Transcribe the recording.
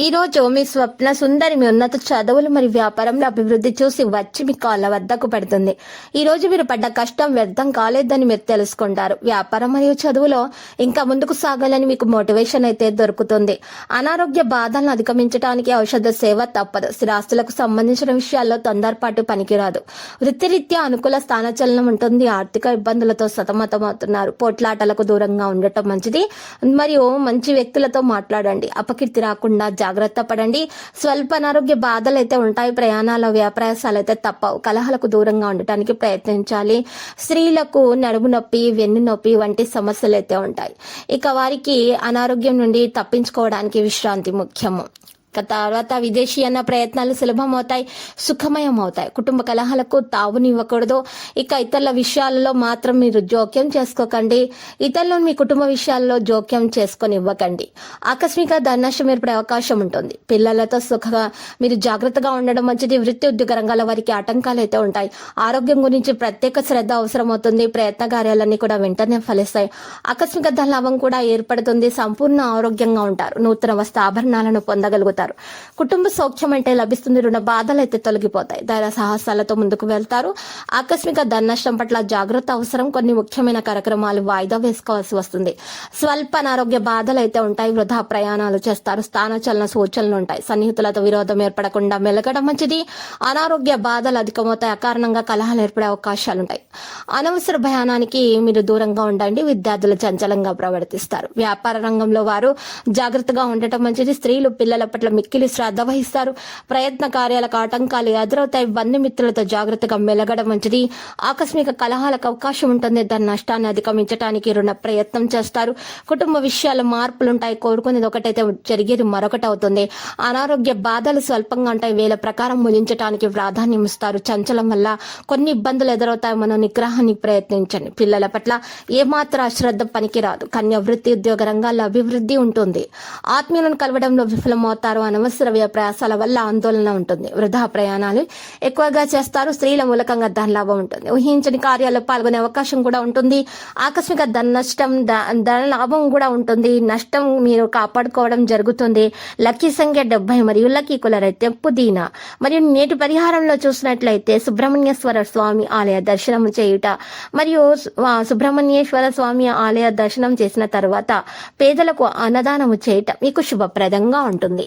ఈ రోజు మీ స్వప్న సుందరి మీ ఉన్నత చదువులు మరియు వ్యాపారంలో అభివృద్ధి చూసి వచ్చి మీ కాళ్ళ వద్దకు పెడుతుంది. ఈ రోజు మీరు పడ్డ కష్టం వ్యర్థం కాలేదని మీరు తెలుసుకుంటారు. వ్యాపారం మరియు చదువులో ఇంకా ముందుకు సాగాలని మీకు మోటివేషన్ అయితే దొరుకుతుంది. అనారోగ్య బాధలను అధిగమించడానికి ఔషధ సేవ తప్పదు. స్థిరాస్తులకు సంబంధించిన విషయాల్లో తొందరపాటు పనికిరాదు. వృత్తిరీత్యా అనుకూల స్థానచలనం ఉంటుంది. ఆర్థిక ఇబ్బందులతో సతమతమవుతున్నారు. పోట్లాటలకు దూరంగా ఉండటం మంచిది. మరియు మంచి వ్యక్తులతో మాట్లాడండి. అపకీర్తి రాకుండా జాగ్రత్త పడండి. స్వల్ప అనారోగ్య బాధలు అయితే ఉంటాయి. ప్రయాణాల వ్యాప్రయాసాలు అయితే తప్పవు. కలహాలకు దూరంగా ఉండటానికి ప్రయత్నించాలి. స్త్రీలకు నడుము నొప్పి వెన్ను నొప్పి వంటి సమస్యలు అయితే ఉంటాయి. ఇక వారికి అనారోగ్యం నుండి తప్పించుకోవడానికి విశ్రాంతి ముఖ్యము. తర్వాత విదేశీయన ప్రయత్నాలు సులభం అవుతాయి సుఖమయం అవుతాయి కుటుంబ కలహాలకు తావునివ్వకూడదు. ఇక ఇతరుల విషయాలలో మాత్రం మీరు జోక్యం చేసుకోకండి. ఇతరులను మీ కుటుంబ విషయాల్లో జోక్యం చేసుకొని ఇవ్వకండి ఆకస్మిక ధనష్టం ఏర్పడే అవకాశం ఉంటుంది. పిల్లలతో సుఖంగా మీరు జాగ్రత్తగా ఉండడం మంచిది. వృత్తి ఉద్యోగ రంగాల వారికి ఆటంకాలు అయితే ఉంటాయి. ఆరోగ్యం గురించి ప్రత్యేక శ్రద్ధ అవసరం అవుతుంది ప్రయత్న కార్యాలన్నీ కూడా వెంటనే ఫలిస్తాయి. ఆకస్మిక ధనలాభం కూడా ఏర్పడుతుంది. సంపూర్ణ ఆరోగ్యంగా ఉంటారు. నూతన వస్త్ర ఆభరణాలను పొందగలుగుతారు. కుటుంబ సౌఖ్యం అంటే లభిస్తుంది రుణ బాధలు అయితే తొలగిపోతాయి. ధైర్య సాహసాలతో ముందుకు వెళ్తారు. ఆకస్మిక ధన నష్టం పట్ల జాగ్రత్త అవసరం. కొన్ని ముఖ్యమైన కార్యక్రమాలు వాయిదా వేసుకోవాల్సి వస్తుంది. స్వల్ప అనారోగ్య బాధలు అయితే ఉంటాయి. వృధా ప్రయాణాలు చేస్తారు. స్థానచలన సూచనలు ఉంటాయి. సన్నిహితులతో విరోధం ఏర్పడకుండా మెలగడం మంచిది. అనారోగ్య బాధలు అధికమవుతాయి. అకారణంగా కలహాలు ఏర్పడే అవకాశాలు ఉంటాయి. అనవసర భయానానికి మీరు దూరంగా ఉండండి. విద్యార్థులు చంచలంగా ప్రవర్తిస్తారు. వ్యాపార రంగంలో వారు జాగ్రత్తగా ఉండటం మంచిది. స్త్రీలు పిల్లల పట్ల మిక్కిలి శ్రద్ధ వహిస్తారు. ప్రయత్న కార్యాలకు ఆటంకాలు ఎదురవుతాయి. బంధుమిత్రులతో జాగ్రత్తగా మెలగడం మంచిది ఆకస్మిక కలహాలకు అవకాశం ఉంటుంది. దాని నష్టాన్ని అధిగమించడానికి రుణ ప్రయత్నం చేస్తారు. కుటుంబ విషయాల మార్పులుంటాయి. కోరుకునేది ఒకటైతే జరిగేది మరొకటి అవుతుంది. అనారోగ్య బాధలు స్వల్పంగా ఉంటాయి. వేల ప్రకారం ముగించడానికి ప్రాధాన్యం ఇస్తారు. చంచలం వల్ల కొన్ని ఇబ్బందులు ఎదురవుతాయి. మనం నిగ్రహానికి ప్రయత్నించండి. పిల్లల పట్ల ఏమాత్రం అశ్రద్ధ పనికిరాదు. కన్య వృత్తి ఉద్యోగ రంగాల్లో అభివృద్ధి ఉంటుంది. ఆత్మీయులను కలవడంలో విఫలమవుతారు. అనవసర ప్రయాసాల వల్ల ఆందోళన ఉంటుంది. వృధా ప్రయాణాలు ఎక్కువగా చేస్తారు. స్త్రీల మూలకంగా ధన లాభం ఉంటుంది. ఊహించని కార్యాల్లో పాల్గొనే అవకాశం కూడా ఉంటుంది. ఆకస్మిక ధన నష్టం ధన లాభం కూడా ఉంటుంది. నష్టం మీరు కాపాడుకోవడం జరుగుతుంది. లక్కీ సంఖ్య డెబ్బై మరియు లక్కీ కుల అయితే పుదీనా మరియు నేటి పరిహారంలో చూసినట్లయితే సుబ్రహ్మణ్యేశ్వర స్వామి ఆలయ దర్శనం చేయుట మరియు సుబ్రహ్మణ్యేశ్వర స్వామి ఆలయ దర్శనం చేసిన తర్వాత పేదలకు అన్నదానము చేయటం మీకు శుభప్రదంగా ఉంటుంది.